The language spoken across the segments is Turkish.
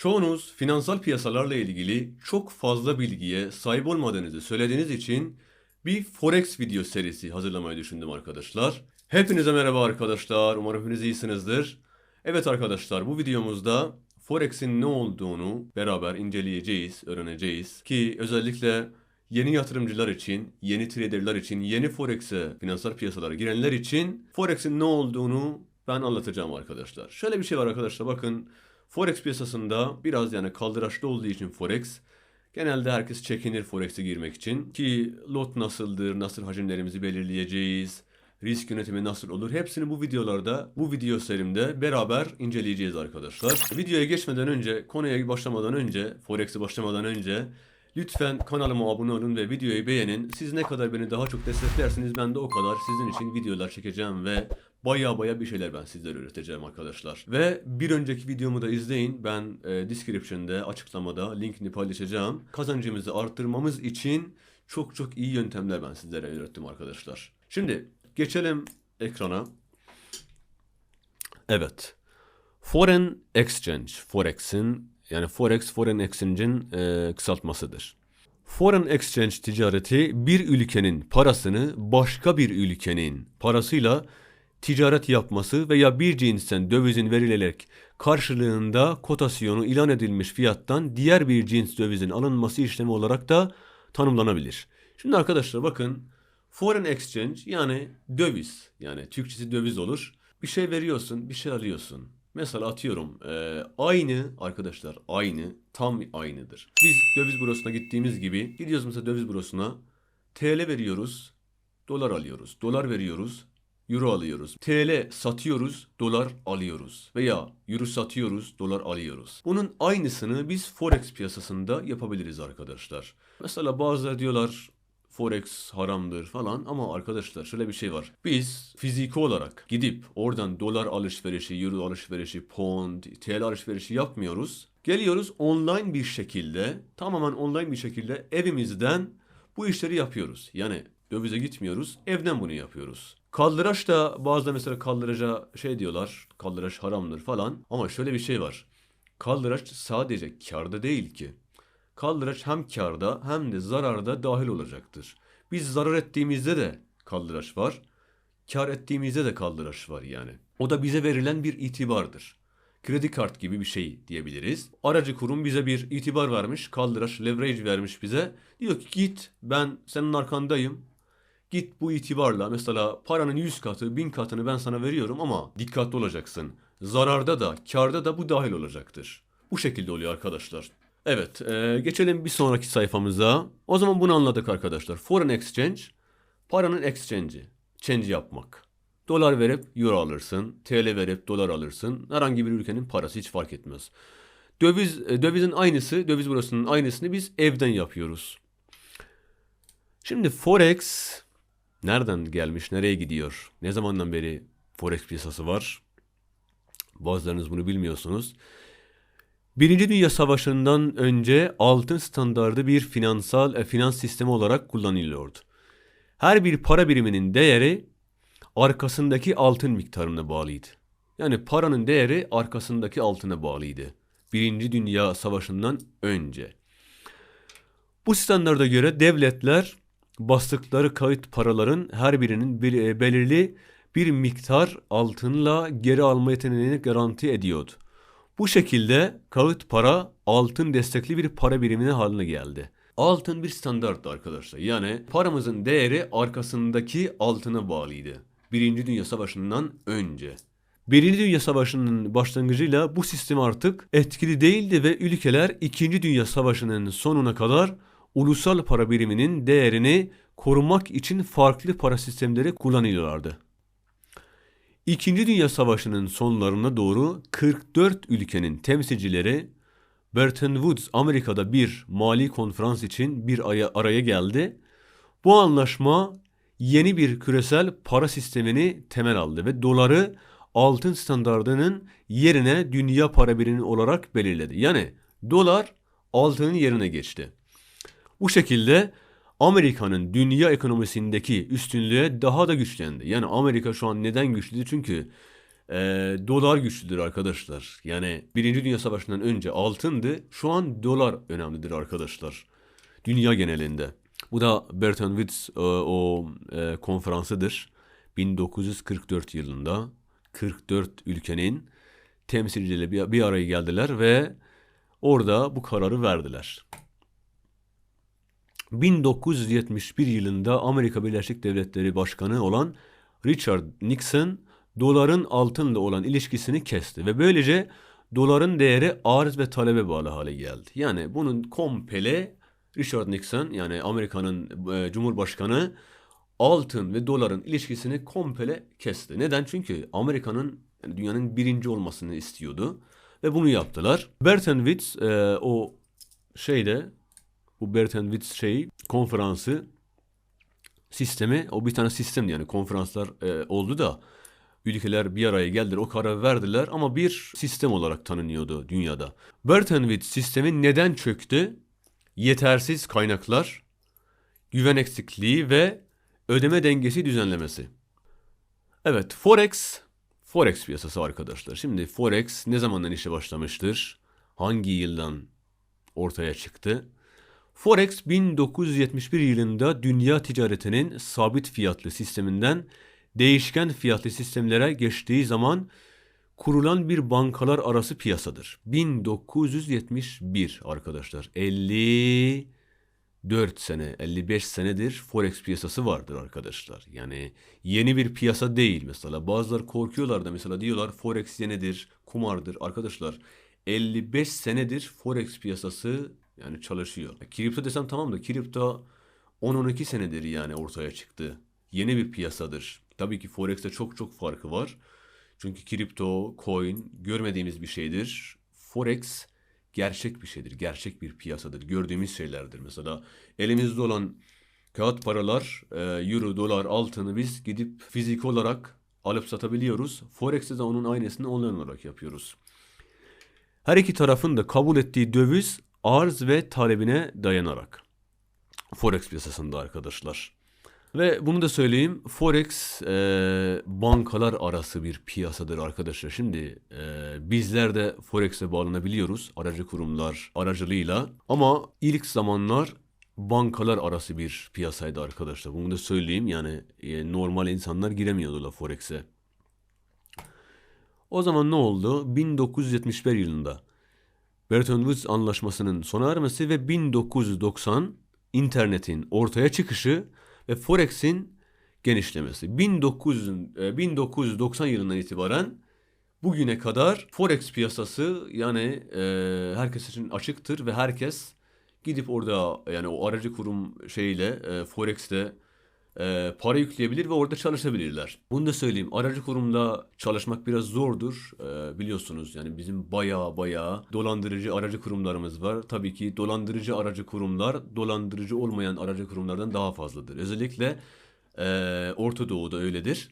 Çoğunuz finansal piyasalarla ilgili çok fazla bilgiye sahip olmadığınızı söylediğiniz için bir Forex video serisi hazırlamayı düşündüm arkadaşlar. Hepinize merhaba arkadaşlar. Umarım hepiniz iyisinizdir. Evet arkadaşlar bu videomuzda Forex'in ne olduğunu beraber inceleyeceğiz, öğreneceğiz. Ki özellikle yeni yatırımcılar için, yeni traderler için, yeni Forex'e, finansal piyasalara girenler için Forex'in ne olduğunu ben anlatacağım arkadaşlar. Şöyle bir şey var arkadaşlar bakın. Forex piyasasında biraz yani kaldıraçlı olduğu için Forex genelde herkes çekinir Forex'e girmek için. Ki lot nasıldır, nasıl hacimlerimizi belirleyeceğiz, risk yönetimi nasıl olur hepsini bu videolarda, bu video serimde beraber inceleyeceğiz arkadaşlar. Videoya geçmeden önce, konuya başlamadan önce, Forex'e başlamadan önce Lütfen kanalıma abone olun ve videoyu beğenin. Siz ne kadar beni daha çok desteklerseniz ben de o kadar sizin için videolar çekeceğim ve baya baya bir şeyler ben sizlere öğreteceğim arkadaşlar. Ve bir önceki videomu da izleyin. Ben e, description'da açıklamada linkini paylaşacağım. Kazancımızı arttırmamız için çok çok iyi yöntemler ben sizlere öğrettim arkadaşlar. Şimdi geçelim ekrana. Evet. Foreign Exchange, Forex'in yani Forex, Foreign Exchange'in e, kısaltmasıdır. Foreign Exchange ticareti bir ülkenin parasını başka bir ülkenin parasıyla ticaret yapması veya bir cinsten dövizin verilerek karşılığında kotasyonu ilan edilmiş fiyattan diğer bir cins dövizin alınması işlemi olarak da tanımlanabilir. Şimdi arkadaşlar bakın foreign exchange yani döviz yani Türkçesi döviz olur. Bir şey veriyorsun bir şey alıyorsun. Mesela atıyorum e, aynı arkadaşlar aynı tam aynıdır. Biz döviz bürosuna gittiğimiz gibi gidiyoruz mesela döviz bürosuna TL veriyoruz dolar alıyoruz. Dolar veriyoruz euro alıyoruz. TL satıyoruz, dolar alıyoruz. Veya euro satıyoruz, dolar alıyoruz. Bunun aynısını biz forex piyasasında yapabiliriz arkadaşlar. Mesela bazıları diyorlar Forex haramdır falan ama arkadaşlar şöyle bir şey var. Biz fiziki olarak gidip oradan dolar alışverişi, euro alışverişi, pound, TL alışverişi yapmıyoruz. Geliyoruz online bir şekilde, tamamen online bir şekilde evimizden bu işleri yapıyoruz. Yani dövize gitmiyoruz, evden bunu yapıyoruz. Kaldıraç da bazıları mesela kaldıraca şey diyorlar, kaldıraç haramdır falan. Ama şöyle bir şey var. Kaldıraç sadece karda değil ki. Kaldıraç hem karda hem de zararda dahil olacaktır. Biz zarar ettiğimizde de kaldıraç var. Kar ettiğimizde de kaldıraç var yani. O da bize verilen bir itibardır. Kredi kart gibi bir şey diyebiliriz. Aracı kurum bize bir itibar vermiş, kaldıraç, leverage vermiş bize. Diyor ki git ben senin arkandayım. Git bu itibarla mesela paranın 100 katı, 1000 katını ben sana veriyorum ama dikkatli olacaksın. Zararda da, karda da bu dahil olacaktır. Bu şekilde oluyor arkadaşlar. Evet, e, geçelim bir sonraki sayfamıza. O zaman bunu anladık arkadaşlar. Foreign exchange, paranın exchange'i, change yapmak. Dolar verip euro alırsın, TL verip dolar alırsın. Herhangi bir ülkenin parası hiç fark etmez. Döviz, e, dövizin aynısı, döviz burasının aynısını biz evden yapıyoruz. Şimdi forex nereden gelmiş, nereye gidiyor? Ne zamandan beri forex piyasası var? Bazılarınız bunu bilmiyorsunuz. Birinci Dünya Savaşı'ndan önce altın standardı bir finansal e, finans sistemi olarak kullanılıyordu. Her bir para biriminin değeri arkasındaki altın miktarına bağlıydı. Yani paranın değeri arkasındaki altına bağlıydı. Birinci Dünya Savaşı'ndan önce. Bu standarda göre devletler bastıkları kayıt paraların her birinin e, belirli bir miktar altınla geri alma yeteneğini garanti ediyordu. Bu şekilde kağıt para altın destekli bir para birimine haline geldi. Altın bir standarttı arkadaşlar. Yani paramızın değeri arkasındaki altına bağlıydı. Birinci Dünya Savaşı'ndan önce. Birinci Dünya Savaşı'nın başlangıcıyla bu sistem artık etkili değildi ve ülkeler İkinci Dünya Savaşı'nın sonuna kadar ulusal para biriminin değerini korumak için farklı para sistemleri kullanıyorlardı. İkinci Dünya Savaşı'nın sonlarına doğru 44 ülkenin temsilcileri Bretton Woods Amerika'da bir mali konferans için bir aya, araya geldi. Bu anlaşma yeni bir küresel para sistemini temel aldı ve doları altın standardının yerine dünya para birimi olarak belirledi. Yani dolar altının yerine geçti. Bu şekilde Amerika'nın dünya ekonomisindeki üstünlüğe daha da güçlendi. Yani Amerika şu an neden güçlüdür? Çünkü e, dolar güçlüdür arkadaşlar. Yani Birinci Dünya Savaşı'ndan önce altındı. Şu an dolar önemlidir arkadaşlar. Dünya genelinde. Bu da Bretton Woods e, o e, konferansıdır. 1944 yılında 44 ülkenin temsilcileri bir, bir araya geldiler ve orada bu kararı verdiler. 1971 yılında Amerika Birleşik Devletleri Başkanı olan Richard Nixon doların altınla olan ilişkisini kesti ve böylece doların değeri arz ve talebe bağlı hale geldi. Yani bunun komple Richard Nixon yani Amerika'nın e, Cumhurbaşkanı altın ve doların ilişkisini komple kesti. Neden? Çünkü Amerika'nın yani dünyanın birinci olmasını istiyordu ve bunu yaptılar. Woods e, o şeyde bu Bretton Woods şey konferansı sistemi o bir tane sistemdi yani konferanslar e, oldu da ülkeler bir araya geldiler o kararı verdiler ama bir sistem olarak tanınıyordu dünyada. Bretton Woods sistemi neden çöktü? Yetersiz kaynaklar, güven eksikliği ve ödeme dengesi düzenlemesi. Evet, Forex, Forex piyasası arkadaşlar. Şimdi Forex ne zamandan işe başlamıştır? Hangi yıldan ortaya çıktı? Forex 1971 yılında dünya ticaretinin sabit fiyatlı sisteminden değişken fiyatlı sistemlere geçtiği zaman kurulan bir bankalar arası piyasadır. 1971 arkadaşlar. 54 sene, 55 senedir Forex piyasası vardır arkadaşlar. Yani yeni bir piyasa değil mesela. Bazıları korkuyorlar da mesela diyorlar Forex yenidir, kumardır. Arkadaşlar 55 senedir Forex piyasası yani çalışıyor. Kripto desem tamam da kripto 10-12 senedir yani ortaya çıktı. Yeni bir piyasadır. Tabii ki Forex'te çok çok farkı var. Çünkü kripto, coin görmediğimiz bir şeydir. Forex gerçek bir şeydir. Gerçek bir piyasadır. Gördüğümüz şeylerdir. Mesela elimizde olan kağıt paralar, e, euro, dolar, altını biz gidip fizik olarak alıp satabiliyoruz. Forex'te de onun aynısını online olarak yapıyoruz. Her iki tarafın da kabul ettiği döviz arz ve talebine dayanarak. Forex piyasasında arkadaşlar. Ve bunu da söyleyeyim. Forex e, bankalar arası bir piyasadır arkadaşlar. Şimdi e, bizler de Forex'e bağlanabiliyoruz aracı kurumlar aracılığıyla. Ama ilk zamanlar bankalar arası bir piyasaydı arkadaşlar. Bunu da söyleyeyim. Yani e, normal insanlar giremiyordular Forex'e. O zaman ne oldu? 1971 yılında Bretton Woods anlaşmasının sona ermesi ve 1990 internetin ortaya çıkışı ve Forex'in genişlemesi. 1900, e, 1990 yılından itibaren bugüne kadar Forex piyasası yani e, herkes için açıktır ve herkes gidip orada yani o aracı kurum şeyle e, Forex'te e, para yükleyebilir ve orada çalışabilirler. Bunu da söyleyeyim. Aracı kurumda çalışmak biraz zordur. E, biliyorsunuz yani bizim baya baya dolandırıcı aracı kurumlarımız var. Tabii ki dolandırıcı aracı kurumlar dolandırıcı olmayan aracı kurumlardan daha fazladır. Özellikle e, Orta Doğu'da öyledir.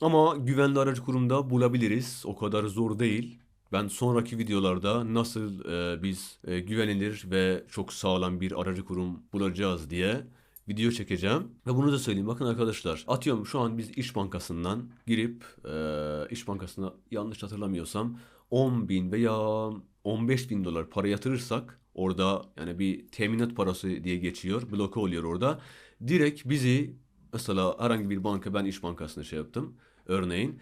Ama güvenli aracı kurumda bulabiliriz. O kadar zor değil. Ben sonraki videolarda nasıl e, biz e, güvenilir ve çok sağlam bir aracı kurum bulacağız diye video çekeceğim. Ve bunu da söyleyeyim. Bakın arkadaşlar atıyorum şu an biz İş Bankası'ndan girip e, İş Bankası'na yanlış hatırlamıyorsam 10 bin veya 15 bin dolar para yatırırsak orada yani bir teminat parası diye geçiyor. Bloke oluyor orada. Direkt bizi mesela herhangi bir banka ben İş Bankası'na şey yaptım. Örneğin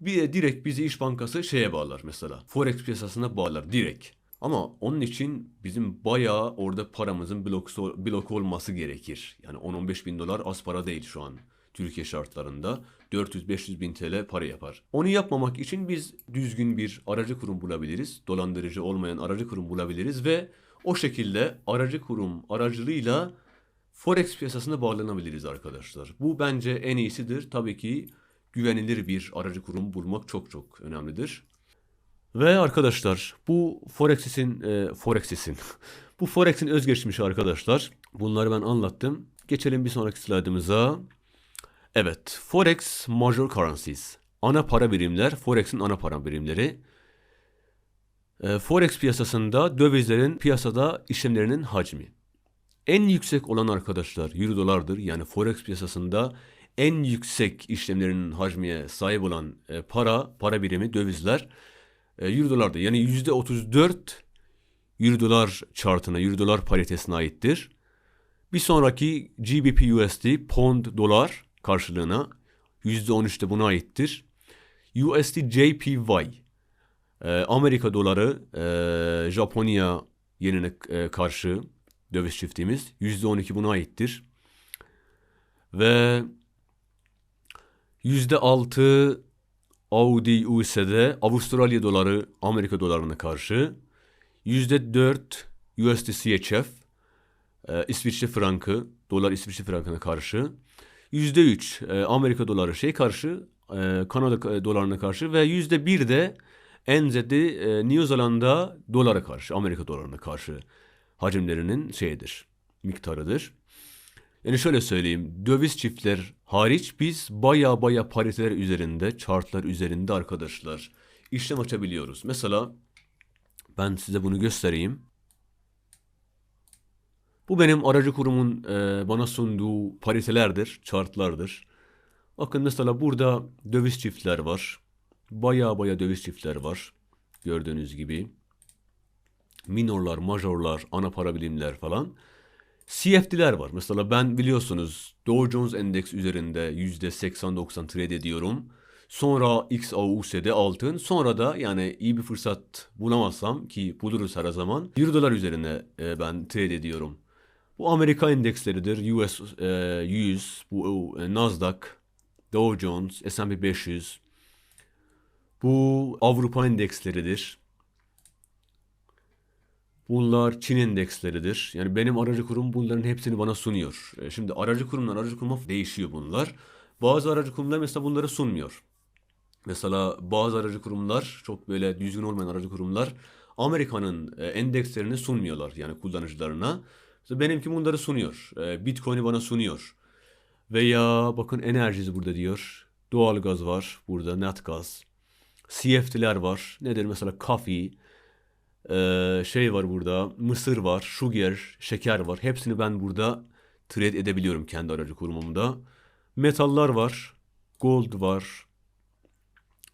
bir direkt bizi İş Bankası şeye bağlar mesela. Forex piyasasına bağlar direkt. Ama onun için bizim bayağı orada paramızın blok, blok olması gerekir. Yani 10-15 bin dolar az para değil şu an Türkiye şartlarında. 400-500 bin TL para yapar. Onu yapmamak için biz düzgün bir aracı kurum bulabiliriz. Dolandırıcı olmayan aracı kurum bulabiliriz ve o şekilde aracı kurum aracılığıyla Forex piyasasına bağlanabiliriz arkadaşlar. Bu bence en iyisidir. Tabii ki güvenilir bir aracı kurum bulmak çok çok önemlidir. Ve arkadaşlar bu Forex'in e, Forex'in bu Forex'in özgeçmişi arkadaşlar. Bunları ben anlattım. Geçelim bir sonraki slaytımıza. Evet, Forex Major Currencies. Ana para birimler, Forex'in ana para birimleri. E, Forex piyasasında dövizlerin piyasada işlemlerinin hacmi. En yüksek olan arkadaşlar euro dolardır. Yani Forex piyasasında en yüksek işlemlerinin hacmiye sahip olan e, para, para birimi, dövizler euro dolardır. Yani yüzde 34 euro dolar chartına, euro dolar paritesine aittir. Bir sonraki GBP USD, pound dolar karşılığına yüzde 13 de buna aittir. USD JPY, e, Amerika doları, e, Japonya yenine e, karşı döviz çiftimiz yüzde 12 buna aittir. Ve yüzde 6 Audi USD Avustralya doları Amerika dolarına karşı yüzde 4 USD CHF e, İsviçre frankı dolar İsviçre frankına karşı yüzde 3 e, Amerika doları şey karşı e, Kanada e, dolarına karşı ve yüzde 1 de NZD e, New Zelanda dolara karşı Amerika dolarına karşı hacimlerinin şeyidir miktarıdır. Yani şöyle söyleyeyim, döviz çiftler hariç biz baya baya pariteler üzerinde, chartlar üzerinde arkadaşlar işlem açabiliyoruz. Mesela ben size bunu göstereyim. Bu benim aracı kurumun e, bana sunduğu paritelerdir, chartlardır. Bakın mesela burada döviz çiftler var. Baya baya döviz çiftler var. Gördüğünüz gibi. Minorlar, majorlar, ana para birimler falan. CFD'ler var. Mesela ben biliyorsunuz Dow Jones Endeks üzerinde %80-90 trade ediyorum. Sonra XAUSD altın. Sonra da yani iyi bir fırsat bulamazsam ki buluruz her zaman. Euro dolar üzerine e, ben trade ediyorum. Bu Amerika endeksleridir. US e, 100, bu e, Nasdaq, Dow Jones, S&P 500. Bu Avrupa endeksleridir. Bunlar Çin endeksleridir. Yani benim aracı kurum bunların hepsini bana sunuyor. E, Şimdi aracı kurumdan aracı kuruma değişiyor bunlar. Bazı aracı kurumlar mesela bunları sunmuyor. Mesela bazı aracı kurumlar çok böyle düzgün olmayan aracı kurumlar Amerika'nın e, endekslerini sunmuyorlar yani kullanıcılarına. Mesela benimki bunları sunuyor. E, Bitcoin'i bana sunuyor. Veya bakın enerjisi burada diyor. Doğalgaz var burada, net gaz. CFD'ler var. Nedir mesela coffee, ee, şey var burada, mısır var, sugar, şeker var. Hepsini ben burada trade edebiliyorum kendi aracı kurumumda. Metallar var, gold var.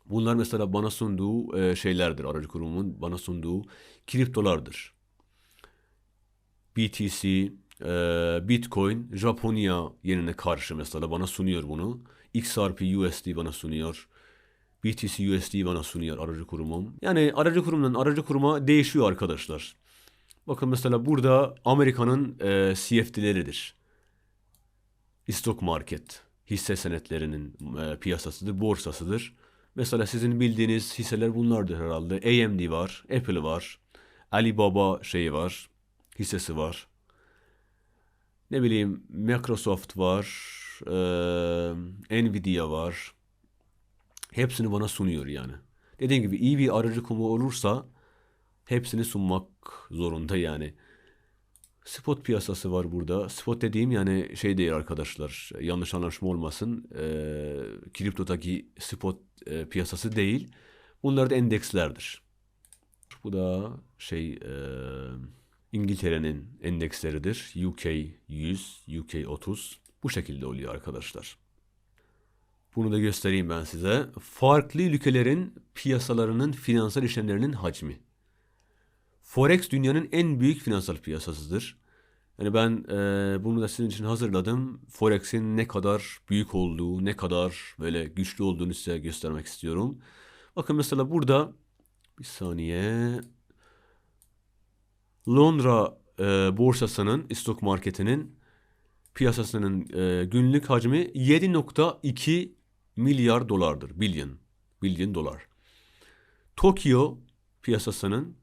Bunlar mesela bana sunduğu e, şeylerdir. Aracı kurumumun bana sunduğu kriptolardır. BTC, e, Bitcoin, Japonya yenine karşı mesela bana sunuyor bunu. XRP USD bana sunuyor. BTC USD bana sunuyor aracı kurumum. Yani aracı kurumdan aracı kuruma değişiyor arkadaşlar. Bakın mesela burada Amerika'nın e, CFD'leridir. Stock market hisse senetlerinin e, piyasasıdır, borsasıdır. Mesela sizin bildiğiniz hisseler bunlardır herhalde. AMD var, Apple var, Alibaba şeyi var, hissesi var. Ne bileyim Microsoft var, e, Nvidia var. Hepsini bana sunuyor yani. Dediğim gibi iyi bir aracı kumu olursa hepsini sunmak zorunda yani. Spot piyasası var burada. Spot dediğim yani şey değil arkadaşlar. Yanlış anlaşma olmasın. E, kriptodaki spot e, piyasası değil. Bunlar da endekslerdir. Bu da şey e, İngiltere'nin endeksleridir. UK 100, UK 30. Bu şekilde oluyor arkadaşlar. Bunu da göstereyim ben size. Farklı ülkelerin piyasalarının finansal işlemlerinin hacmi. Forex dünyanın en büyük finansal piyasasıdır. Yani ben e, bunu da sizin için hazırladım. Forex'in ne kadar büyük olduğu, ne kadar böyle güçlü olduğunu size göstermek istiyorum. Bakın mesela burada bir saniye. Londra e, borsasının, stok marketinin piyasasının e, günlük hacmi 7.2 milyar dolardır. Billion. Billion dolar. Tokyo piyasasının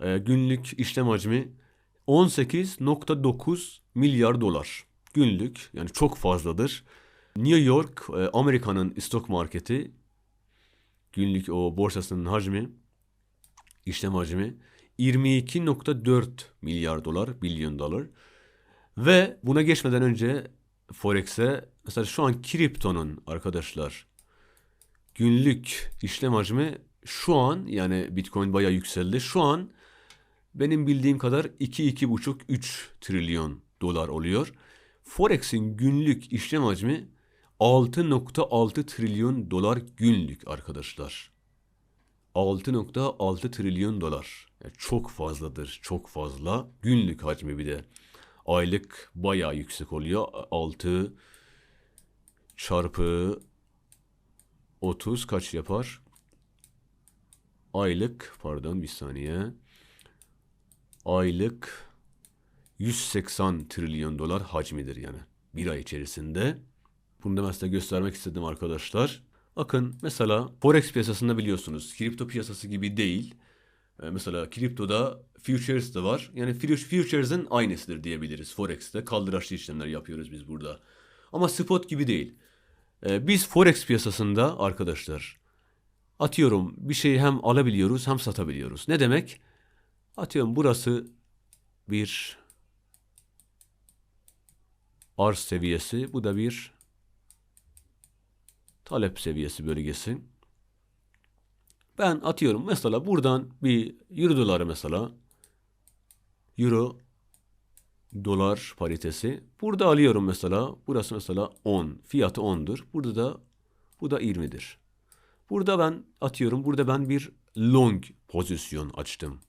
e, günlük işlem hacmi 18.9 milyar dolar. Günlük yani çok fazladır. New York e, Amerika'nın stok marketi günlük o borsasının hacmi işlem hacmi 22.4 milyar dolar, bilyon dolar. Ve buna geçmeden önce Forex'e mesela şu an kriptonun arkadaşlar günlük işlem hacmi şu an yani Bitcoin bayağı yükseldi. Şu an benim bildiğim kadar 2-2,5-3 trilyon dolar oluyor. Forex'in günlük işlem hacmi 6.6 trilyon dolar günlük arkadaşlar. 6.6 trilyon dolar. Yani çok fazladır, çok fazla. Günlük hacmi bir de. Aylık bayağı yüksek oluyor. 6 çarpı 30 kaç yapar? Aylık, pardon bir saniye. Aylık 180 trilyon dolar hacmidir yani. Bir ay içerisinde. Bunu da ben size göstermek istedim arkadaşlar. Bakın mesela Forex piyasasında biliyorsunuz kripto piyasası gibi değil. Ee, mesela kriptoda futures de var. Yani fu- futures'ın aynısıdır diyebiliriz Forex'te. Kaldıraçlı işlemler yapıyoruz biz burada. Ama spot gibi değil. Ee, biz Forex piyasasında arkadaşlar atıyorum bir şeyi hem alabiliyoruz hem satabiliyoruz. Ne demek? Atıyorum burası bir arz seviyesi. Bu da bir talep seviyesi bölgesi. Ben atıyorum mesela buradan bir euro doları mesela euro dolar paritesi. Burada alıyorum mesela. Burası mesela 10. Fiyatı 10'dur. Burada da bu da 20'dir. Burada ben atıyorum. Burada ben bir long pozisyon açtım.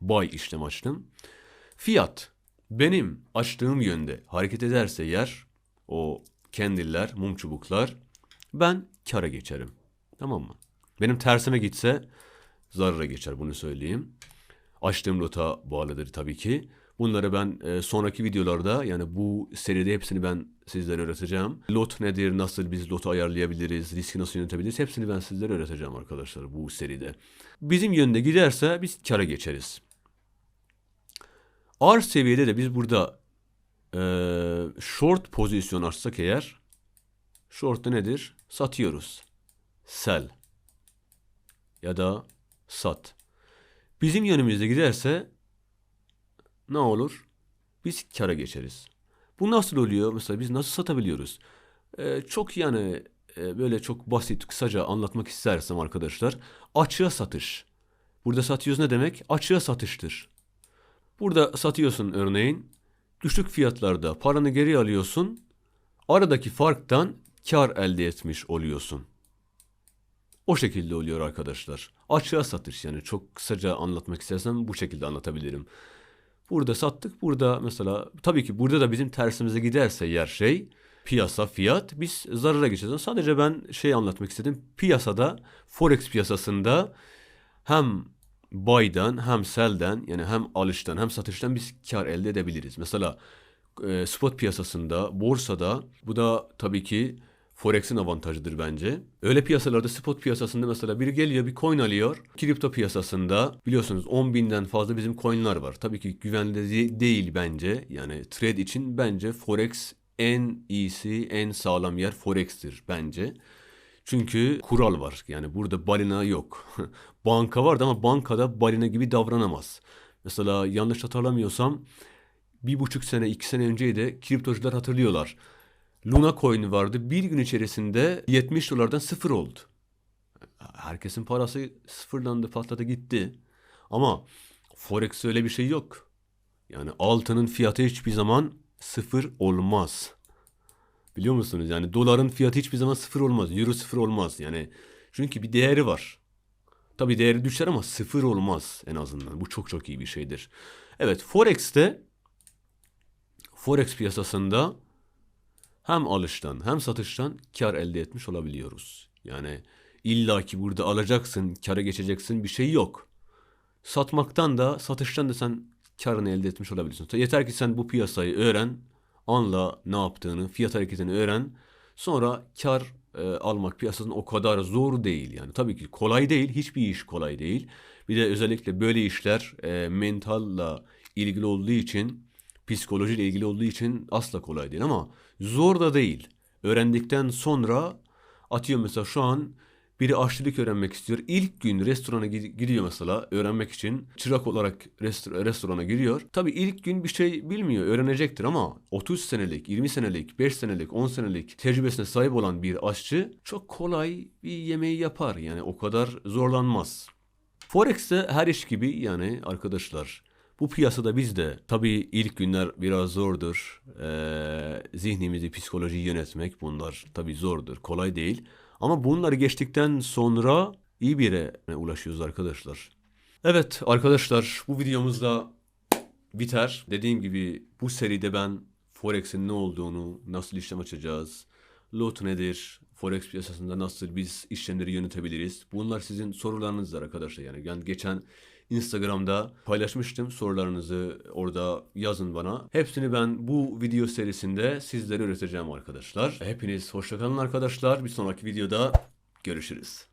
Buy işlem açtım. Fiyat benim açtığım yönde hareket ederse yer o kendiller, mum çubuklar ben kara geçerim. Tamam mı? Benim tersime gitse zarara geçer bunu söyleyeyim. Açtığım lota bağlıdır tabii ki. Bunları ben e, sonraki videolarda yani bu seride hepsini ben sizlere öğreteceğim. Lot nedir, nasıl biz lotu ayarlayabiliriz, riski nasıl yönetebiliriz hepsini ben sizlere öğreteceğim arkadaşlar bu seride. Bizim yönde giderse biz kara geçeriz. Arz seviyede de biz burada e, short pozisyon açsak eğer short'ta nedir? Satıyoruz. Sell ya da sat. Bizim yönümüzde giderse ne olur? Biz kara geçeriz. Bu nasıl oluyor? Mesela biz nasıl satabiliyoruz? Ee, çok yani e, böyle çok basit, kısaca anlatmak istersem arkadaşlar. Açığa satış. Burada satıyoruz ne demek? Açığa satıştır. Burada satıyorsun örneğin. Düşük fiyatlarda paranı geri alıyorsun. Aradaki farktan kar elde etmiş oluyorsun. O şekilde oluyor arkadaşlar. Açığa satış yani çok kısaca anlatmak istersem bu şekilde anlatabilirim. Burada sattık. Burada mesela tabii ki burada da bizim tersimize giderse yer şey piyasa fiyat biz zarara geçeceğiz. Sadece ben şey anlatmak istedim. Piyasada forex piyasasında hem buy'dan hem sell'den yani hem alıştan hem satıştan biz kar elde edebiliriz. Mesela e, spot piyasasında, borsada bu da tabii ki Forex'in avantajıdır bence. Öyle piyasalarda spot piyasasında mesela biri geliyor bir coin alıyor. Kripto piyasasında biliyorsunuz 10 binden fazla bizim coinler var. Tabii ki güvenli de- değil bence. Yani trade için bence Forex en iyisi, en sağlam yer Forex'tir bence. Çünkü kural var. Yani burada balina yok. Banka vardı ama bankada balina gibi davranamaz. Mesela yanlış hatırlamıyorsam bir buçuk sene, iki sene önceydi kriptocular hatırlıyorlar. Luna coin vardı. Bir gün içerisinde 70 dolardan sıfır oldu. Herkesin parası sıfırlandı, patladı gitti. Ama Forex öyle bir şey yok. Yani altının fiyatı hiçbir zaman sıfır olmaz. Biliyor musunuz? Yani doların fiyatı hiçbir zaman sıfır olmaz. Euro sıfır olmaz. Yani çünkü bir değeri var. Tabii değeri düşer ama sıfır olmaz en azından. Bu çok çok iyi bir şeydir. Evet Forex'te Forex piyasasında hem alıştan hem satıştan kar elde etmiş olabiliyoruz. Yani illa ki burada alacaksın, kara geçeceksin bir şey yok. Satmaktan da satıştan da sen karını elde etmiş olabilirsin. Yeter ki sen bu piyasayı öğren, anla ne yaptığını, fiyat hareketini öğren. Sonra kar e, almak piyasasının o kadar zor değil yani. Tabii ki kolay değil, hiçbir iş kolay değil. Bir de özellikle böyle işler e, mentalla ilgili olduğu için, psikolojiyle ilgili olduğu için asla kolay değil ama zor da değil. Öğrendikten sonra atıyorum mesela şu an biri aşçılık öğrenmek istiyor. İlk gün restorana gid- gidiyor mesela öğrenmek için. Çırak olarak rest- restorana giriyor. Tabii ilk gün bir şey bilmiyor, öğrenecektir ama 30 senelik, 20 senelik, 5 senelik, 10 senelik tecrübesine sahip olan bir aşçı çok kolay bir yemeği yapar. Yani o kadar zorlanmaz. Forex'te her iş gibi yani arkadaşlar Bu piyasada biz de tabii ilk günler biraz zordur. Ee, zihnimizi, psikolojiyi yönetmek bunlar tabii zordur, kolay değil. Ama bunları geçtikten sonra iyi bir yere ulaşıyoruz arkadaşlar. Evet arkadaşlar bu videomuzda biter. Dediğim gibi bu seride ben Forex'in ne olduğunu, nasıl işlem açacağız, lot nedir, Forex piyasasında nasıl biz işlemleri yönetebiliriz. Bunlar sizin sorularınızdır arkadaşlar. Yani ben geçen Instagram'da paylaşmıştım. Sorularınızı orada yazın bana. Hepsini ben bu video serisinde sizlere öğreteceğim arkadaşlar. Hepiniz hoşçakalın arkadaşlar. Bir sonraki videoda görüşürüz.